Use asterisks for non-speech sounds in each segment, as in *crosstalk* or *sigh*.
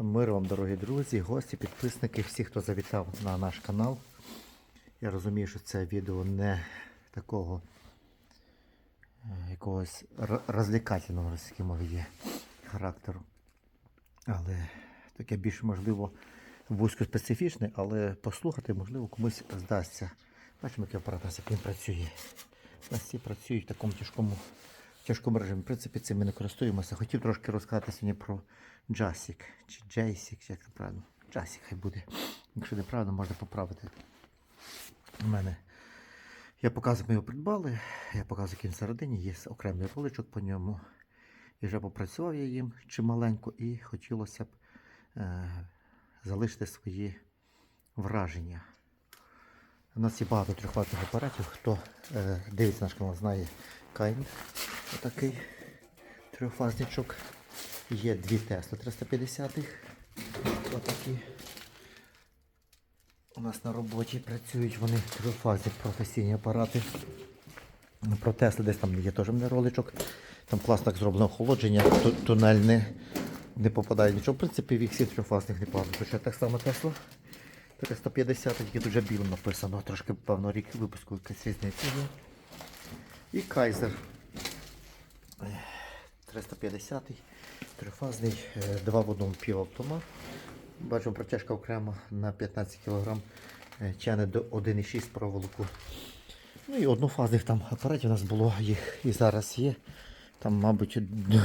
Мир вам, дорогі друзі, гості, підписники, всі, хто завітав на наш канал. Я розумію, що це відео не такого е, якогось р- розвлікательного російській мові є характеру. Але таке більш можливо вузькоспецифічне, але послухати, можливо, комусь здасться. Бачимо, який апарат у нас як він працює. У нас всі працюють в такому тяжкому, тяжкому режимі. В принципі, цим ми не користуємося. Хотів трошки розказати сьогодні про Джасік чи Джейсік, як це правильно. Джасік хай буде. Якщо неправильно, можна поправити. У мене. Я показую, ми його придбали. Я показую, він всередині. Є окремий роличок по ньому. І вже попрацював я їм чималенько і хотілося б е, залишити свої враження. У нас є багато трьохватних апаратів. Хто е, дивиться наш канал, знає Кайн. Отакий трьохфазничок. Є дві Тесла 350 Отакі. У нас на роботі працюють вони трьохфазні професійні апарати. Про Тесли десь там є теж мене роличок. Там класно зроблено охолодження, ту- тунельне, не попадає нічого. В принципі, вік всіх трьохфазних не погано. Хоча так само Тесла. 350, тільки тут вже білим написано, трошки, певно, рік випуску якась різниця. І Кайзер 350 трифазний, е, два в одному півавтомат. Бачимо протяжка окремо на 15 кг тягне до 1,6 проволоку. Ну і однофазних там апаратів у нас було, їх і зараз є. Там, мабуть,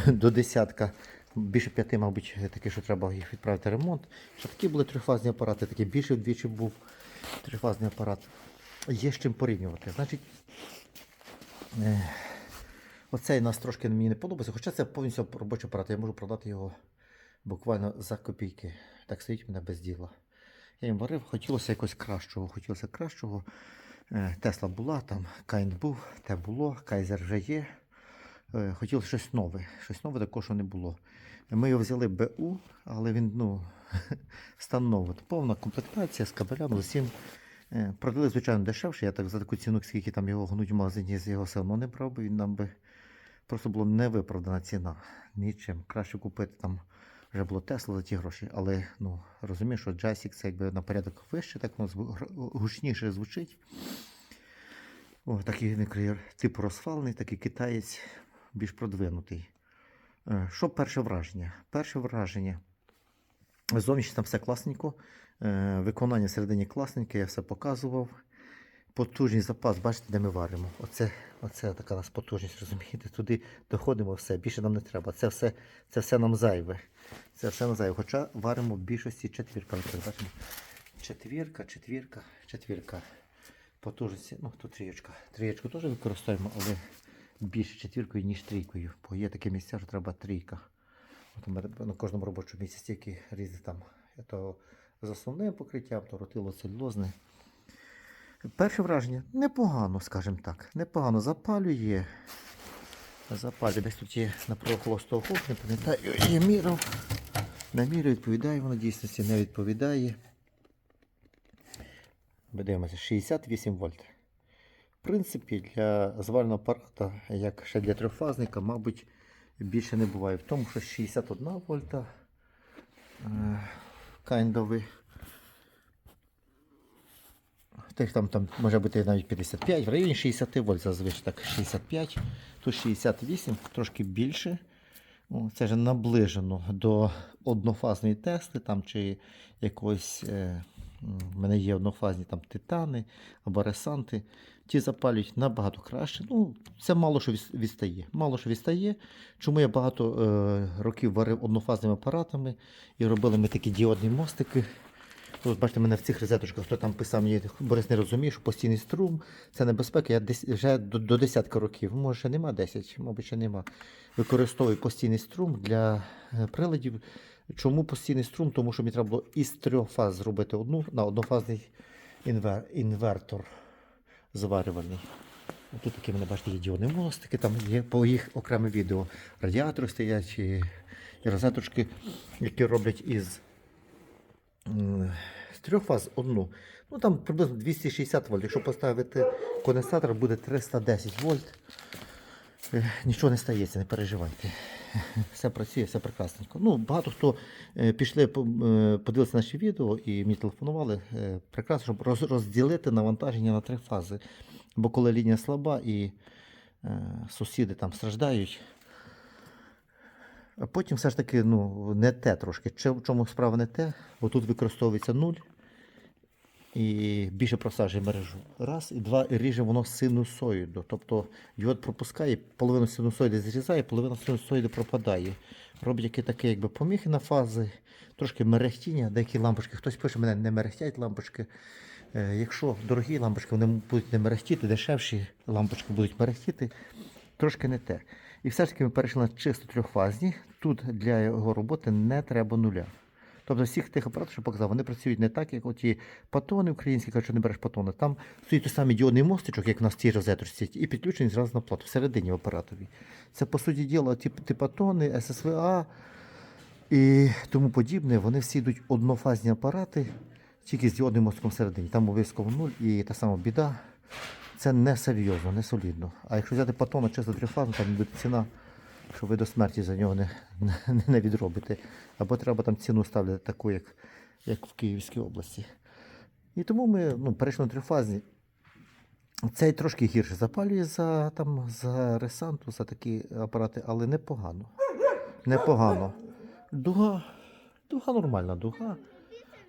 до- десятка, більше п'яти, мабуть, такі, що треба їх відправити ремонт. Ще такі були трифазні апарати, такий більше вдвічі був трифазний апарат. Є з чим порівнювати. Значить, е, оцей нас трошки мені не подобається, хоча це повністю робочий апарат, я можу продати його буквально за копійки. Так стоїть мене без діла. Я їм варив, хотілося якось кращого, хотілося кращого. Е, Тесла була, там Кайн був, те було, Кайзер вже є. Е, Хотілося щось нове, щось нове такого, що не було. Ми його взяли БУ, але він ну, *laughs* стан. Повна комплектація з кабелями, з усім. Е, Продали, звичайно, дешевше. Я так за таку ціну, скільки там його гнуть в магазині, з його все одно не брав, би він нам би просто була невиправдана ціна. Нічим. Краще купити там вже було Тесла за ті гроші. Але ну, розумію, що Джасік це якби на порядок вище, так воно гучніше звучить. О, такий він типу розфалений, такий китаєць більш продвинутий. Е, Що перше враження? Перше враження. Зовнішньо там все класненько. Е, Виконання всередині класненьке, я все показував. Потужний запас, бачите, де ми варимо. Оце, оце така нас потужність, розумієте? Туди доходимо все, більше нам не треба. Це все, це все нам зайве. Це все нам зайве. Хоча варимо в більшості четвірка. Бачимо. Четвірка, четвірка, четвірка. Потужності, ну тут трієчка. Трієчку теж використовуємо, але більше четвіркою, ніж трійкою. Бо є таке місця, що треба трійка. От на кожному робочому місці стільки різних там. То з основним покриттям, то ротилоцелюлозне. Перше враження непогано, скажімо так. Непогано запалює. Запалює. Десь тут є на холостого не пам'ятаю, є міров. На міру відповідає, воно дійсності не відповідає. Дивимося, 68 вольт. В принципі, для звального апарата, як ще для трьохфазника, мабуть, більше не буває. В тому, що 61 вольта кайндовий. Тих там, там може бути навіть 55, в районі 60 вольт зазвичай так 65, тут 68, трошки більше. Це вже наближено до однофазної тести там, чи якогось. Е, в мене є однофазні там титани або ресанти. Ті запалюють набагато краще. Ну, це мало що відстає. Мало що відстає. Чому я багато е, років варив однофазними апаратами і робили ми такі діодні мостики. Тут, бачите, мене в цих розеточках, хто там писав, мені Борис не розуміє, що постійний струм це небезпека. Я десь вже до, до десятка років, може ще нема 10, мабуть, ще нема. Використовую постійний струм для е, приладів. Чому постійний струм? Тому що мені треба було із трьох фаз зробити одну на однофазний інвер, інвертор зварювальний. Тут такі мене бачите, є діодні мостики, там є по їх окреме відео. Радіатори стоять і, і розеточки, які роблять із з трьох фаз одну. Ну там приблизно 260 вольт. Якщо поставити конденсатор, буде 310 вольт. Е, Нічого не стається, не переживайте. *laughs* все працює, все прекрасненько. Ну, багато хто е, пішли, е, подивилися наші відео і мені телефонували. е, Прекрасно, щоб розділити навантаження на три фази. Бо коли лінія слаба і сусіди там страждають. А потім все ж таки ну, не те трошки. В чому справа не те? Бо тут використовується нуль і більше просаджує мережу. Раз, і два, і ріже воно синусоїду. Тобто діод пропускає, половину синусоїди зрізає, половина синусоїди пропадає. Робить які такі якби поміхи на фази, трошки мерехтіння, деякі лампочки. Хтось пише, мене не мерехтять лампочки. Е, Якщо дорогі лампочки, вони будуть не мерехтіти, дешевші лампочки будуть мерехтіти, трошки не те. І все ж таки ми перейшли на чисто трьохфазні. Тут для його роботи не треба нуля. Тобто всіх тих апаратів, що показав, вони працюють не так, як оті патони українські, кажуть, що не береш патони. Там стоїть той самий діодний мостичок, як в нас в цій розеточці, і підключений зразу на плату всередині в апаратові. Це, по суті діла, ті, ті патони, ССВА і тому подібне. Вони всі йдуть однофазні апарати, тільки з діодним мостиком всередині. Там обов'язково нуль і та сама біда. Це не серйозно, не солідно. А якщо взяти патона чисто трьохфазну, там буде ціна, що ви до смерті за нього не, не, не відробите. Або треба там ціну ставити таку, як, як в Київській області. І тому ми ну, перейшли на трьохфазні. Цей трошки гірше запалює за, там, за ресанту, за такі апарати, але непогано. Непогано. Дуга, дуга нормальна, дуга.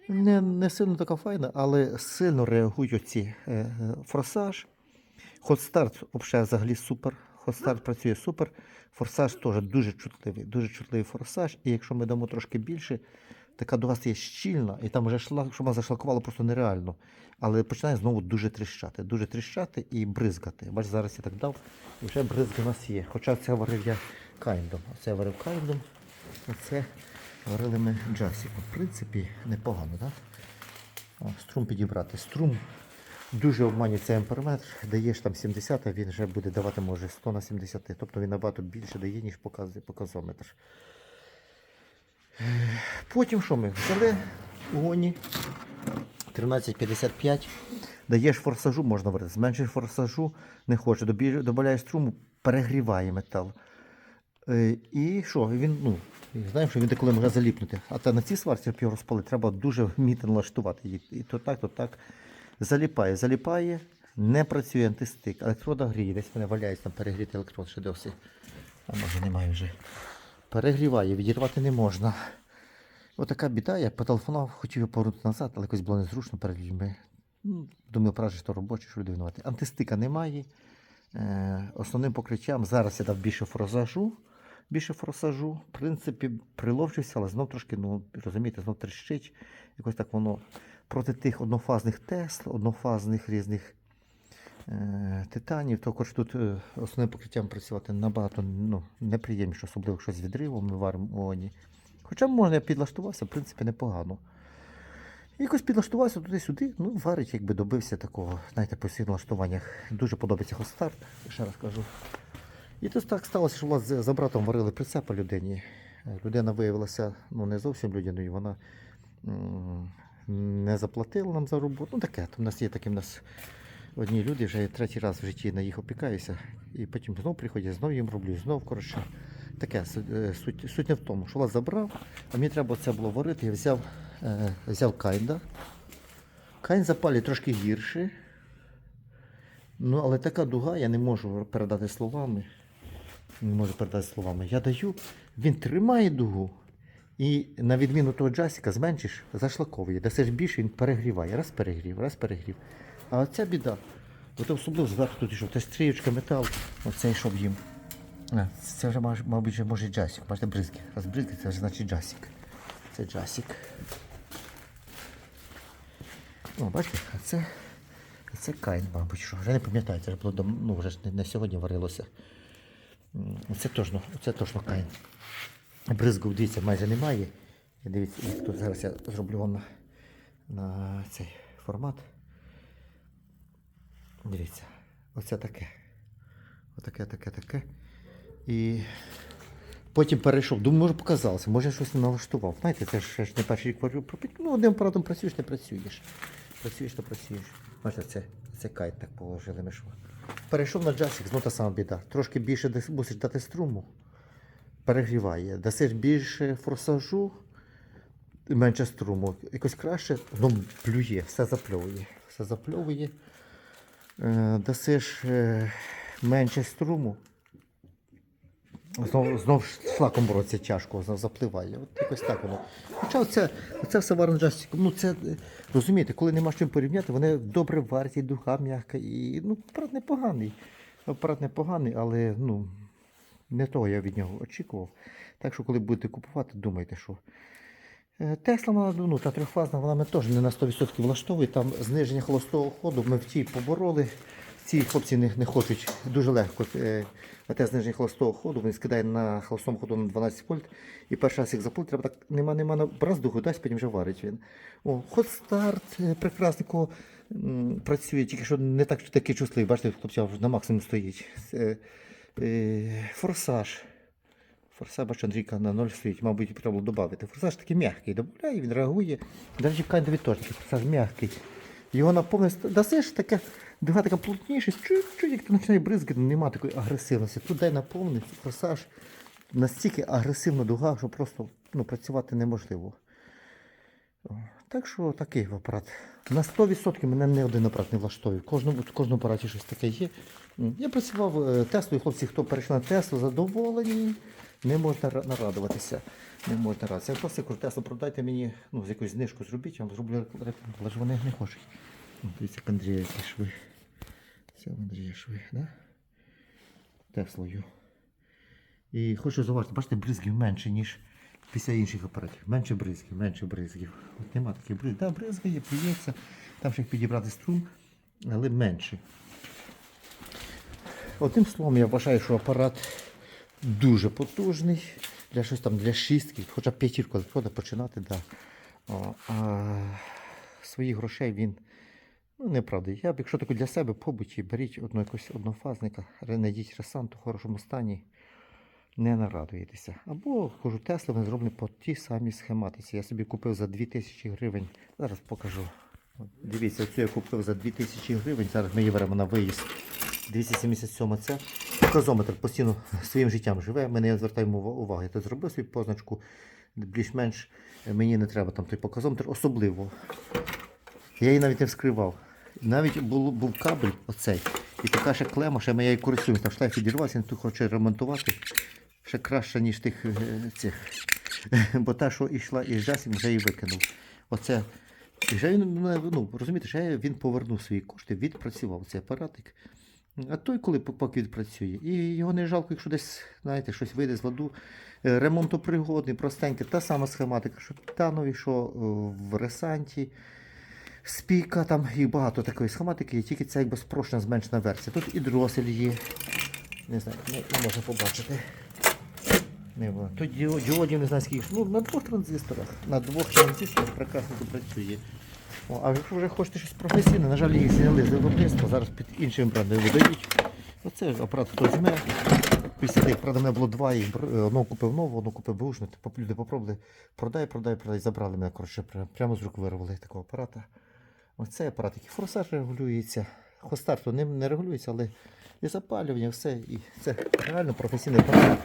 Не, не сильно така файна, але сильно реагують оці е, е, форсаж. Хотстарт взагалі супер. Хотстарт працює супер. Форсаж теж дуже чутливий, дуже чутливий форсаж. І якщо ми дамо трошки більше, така дуга стає щільна, і там вже шлак, щоб вона зашлакувала просто нереально. Але починає знову дуже тріщати, дуже тріщати і бризгати. Бач, зараз я так дав, і вже бризги у нас є. Хоча це варив я кайндом. Оце я варив кайндом, оце варили ми джасіком. В принципі, непогано, так? О, струм підібрати. Струм дуже обманює цей амперметр. Даєш там 70, а він вже буде давати може 100 на 70. Тобто він набагато більше дає, ніж показує показометр. Потім що ми взяли у гоні 1355. Даєш форсажу, можна варити. Зменшиш форсажу, не хоче. Додаєш струму, перегріває метал. Е, І що? Він, ну, знаємо, що він деколи може заліпнути. А та на цій сварці, щоб його розпалити, треба дуже вміти налаштувати. І то так, то так. Заліпає, заліпає, не працює антистик. Електрода гріє, десь мене валяється там перегріти електрод ще досі. А може немає вже. Перегріває, відірвати не можна. Отака біда, я потелефонував, хотів його повернути назад, але якось було незручно перед людьми. Ну, Думаю, правда, що робочий, що люди винувати. Антистика немає. Е, основним покриттям зараз я дав більше форсажу. Більше форсажу. В принципі, приловчився, але знов трошки, ну, розумієте, знов тріщить. Якось так воно проти тих однофазних тесл, однофазних різних е, титанів. Також тут е, основним покриттям працювати набагато ну, неприємніше, особливо якщо з відривом ми варимо. Хоча можна я підлаштувався, в принципі, непогано. Якось підлаштувався туди-сюди, ну, варить, якби добився такого, знаєте, по всіх налаштуваннях. Дуже подобається хостарт, ще раз кажу. І тут так сталося, що з- за братом варили прицепа людині. Людина виявилася ну, не зовсім людяною, вона не заплатила нам за роботу. Ну таке, там у нас є такі в нас одні люди, вже третій раз в житті на їх опікаюся. І потім знов приходять, знов їм роблю, знов коротше. Таке суть- е, суть, суть не в тому, що вас забрав, а мені треба це було варити. Я взяв, е, взяв кайнда. Кайн запалює трошки гірше. Ну, але така дуга я не можу передати словами. Не можу передати словами. Я даю, він тримає дугу. І на відміну того джасіка зменшиш, зашлаковує. Дасиш більше, він перегріває. Раз перегрів, раз перегрів. А оця біда. От особливо зверху тут ішов. Це стріючка метал, оцей йшов їм. Це вже, мабуть, може джасік. Бачите, бризки. Раз бризки, це вже значить джасік. Це джасік. О, бачите, а це, а це кайн, мабуть, що. Вже не пам'ятаю, це ж було ну, вже ж не, не сьогодні варилося. Це точно, це точно кайн. Бризку, дивіться, майже немає. Дивіться, тут зараз я зроблю вам на, на цей формат. Дивіться, оце таке. Отаке, таке, таке. І потім перейшов. Думаю, може показалося, може щось налаштував. Знаєте, це ж ж не перший рік варю. Ну, одним апаратом працюєш, не працюєш. Працюєш, то працюєш. Бачите, це, це кайт так положили ми. Перейшов на джасик, знову та сама біда. Трошки більше десь мусиш дати струму. Перегріває. Дасиш більше форсажу, менше струму. Якось краще, ну, плює, все запльовує. Все запльовує. Е, Дасиш е, менше струму. Знову ж шлаком бороться тяжко, знов запливає. От якось так воно. Хоча це, це все варенджастик, ну це е, розумієте, коли нема з чим порівняти, вони добре варті, духа м'яка і ну, апарат непоганий. Апарат непоганий, але ну, не того я від нього очікував. Так що, коли будете купувати, думайте, що. Е, Тесла вона ну, та трьохфазна, вона мене теж не на 100% влаштовує. Там зниження холостого ходу ми в тій побороли. Ці хлопці не, не хочуть дуже легко. Е, те зниження холостого ходу, він скидає на холостому ходу на 12 вольт. І перший раз їх запалити, треба так нема, нема на дасть, потім вже варить він. О, ход старт, е, прекрасний, кого працює, тільки що не так такий чувствий, бачите, хлопця вже на максимум стоїть. Е, форсаж. Форсаж, бачу, Андрійка на 0 стоїть, мабуть, треба було додати. Форсаж такий м'який, додає, він реагує. До речі, такий форсаж м'який. Його наповнить, дасиш таке, дуга така плотніша, чуть-чуть, як ти починає бризгати, нема такої агресивності. Тут дай наповнить форсаж настільки агресивна дуга, що просто ну, працювати неможливо. Так що такий апарат. На 100% мене не один апарат не влаштовує. В кожному, в кожному апараті щось таке є. Я працював е, Теслою, хлопці, хто перейшов на Теслу, задоволені. Не можна нарадуватися. Не можна радуватися. Я просто кажу, Теслу продайте мені, ну, з якусь знижку зробіть, я вам зроблю рекламу, але ж вони не хочуть. Дивіться, Андрія які шви. Це Андрія шви, да? Теслою. І хочу зауважити, бачите, бризгів менше, ніж після інших апаратів. Менше бризгів, менше бризгів. От нема таких бризгів. Так, да, бризгає, плюється, там ще підібрати струм, але менше. Одним словом, я вважаю, що апарат дуже потужний. Для щось там для шістки, хоча б п'ятірку електрода починати, да. О, а своїх грошей він ну, неправда. Я б, якщо таке для себе побуті, беріть одну якогось однофазника, знайдіть ресант у хорошому стані, не нарадуєтеся. Або кажу, Тесла вони зроблені по тій самій схематиці. Я собі купив за 2000 гривень. Зараз покажу. Дивіться, цю я купив за 2000 гривень. Зараз ми її беремо на виїзд. 277 це показометр постійно своїм життям живе. Ми не звертаємо ува- уваги. Я зробив собі позначку. Більш-менш е, мені не треба там той показометр, особливо. Я її навіть не вскривав. Навіть був, був кабель оцей. І така ще клема, ще ми її користуємося. Там шлейф відірвався, він тут хоче ремонтувати. Ще краще, ніж тих е, цих. *laughs* Бо та, що йшла із жасів, вже її викинув. Оце. І вже він, ну, ну, розумієте, ще він повернув свої кошти, відпрацював цей апаратик. А той, коли поки відпрацює, і його не жалко, якщо десь, знаєте, щось вийде з ладу. Е, Ремонтопригодний, простенький, та сама схематика, що титанові, що е, в ресанті. Спіка, там і багато такої схематики, є, тільки це якби спрощена зменшена версія. Тут і дросель є. Не знаю, не, не можна побачити. Не було. Тут діодів не знаю скільки. Ну, на двох транзисторах. На двох транзисторах прекрасно працює. О, а якщо вже хочете щось професійне, на жаль, їх зняли з виробництва, зараз під іншим брендом видають. Оце апарат хто візьме. Після тих, правда, мене було два, їх бр- одного купив нового, одного купив бушну. Люди попробували, продай, продай, продай. Забрали мене, коротше, прямо з рук вирвали такого апарата. Оцей апарат, який форсаж регулюється. Хостарту не, не регулюється, але і запалювання, все. І це реально професійний апарат.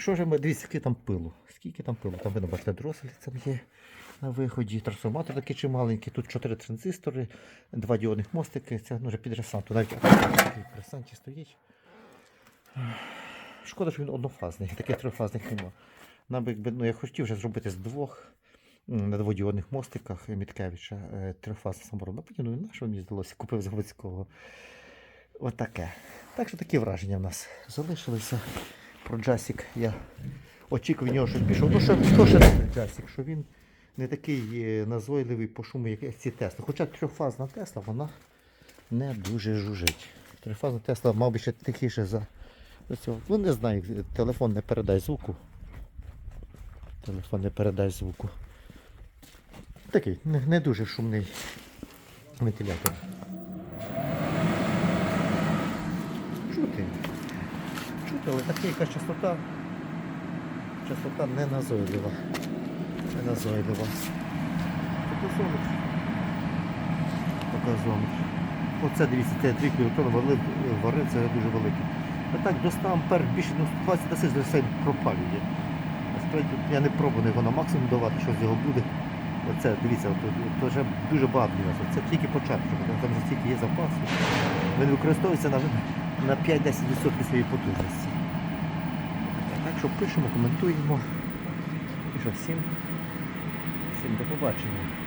Що ж ми, дивіться, скільки там пилу. Скільки там пилу? Там видно, бачите, дросель там є на виході. Трансформатор такий чималенький. Тут 4 транзистори, два діодних мостики. Це ну, вже під ресанту. Навіть ресанті стоїть. Шкода, що він однофазний, таких трьохфазних нема. Нам якби, ну, я хотів вже зробити з двох на дводіодних мостиках Міткевича е, трьохфазний самород. Ну, потім, ну, на що мені здалося, купив заводського. Отаке. Так що такі враження в нас залишилися. Про джасик я очікував нього щось більше. Ну, що, що ще це джасик, що він не такий е, назойливий по шуму, як ці Тесла. Хоча трьохфазна Тесла, вона не дуже жужить. Трьохфазна Тесла, мав би ще тихіше за цього. Ну не знаю, телефон не передай звуку. Телефон не передай звуку. Такий, не дуже шумний вентилятор. Чути. Але така якась частота. Частота не назойлива. Не назойлива. Показометр. Оце дивіться, це трійку електронно варив, варив, це дуже великий. А так до 100 ампер більше ну, 120 тисяч за все пропалює. Насправді я не пробував його на максимум давати, що з його буде. Оце, дивіться, от вже дуже багато нас. Це тільки початок, там вже стільки є запасу. Він використовується на, на 5-10% своєї потужності. Що пишемо, коментуємо. І що всім, всім до побачення.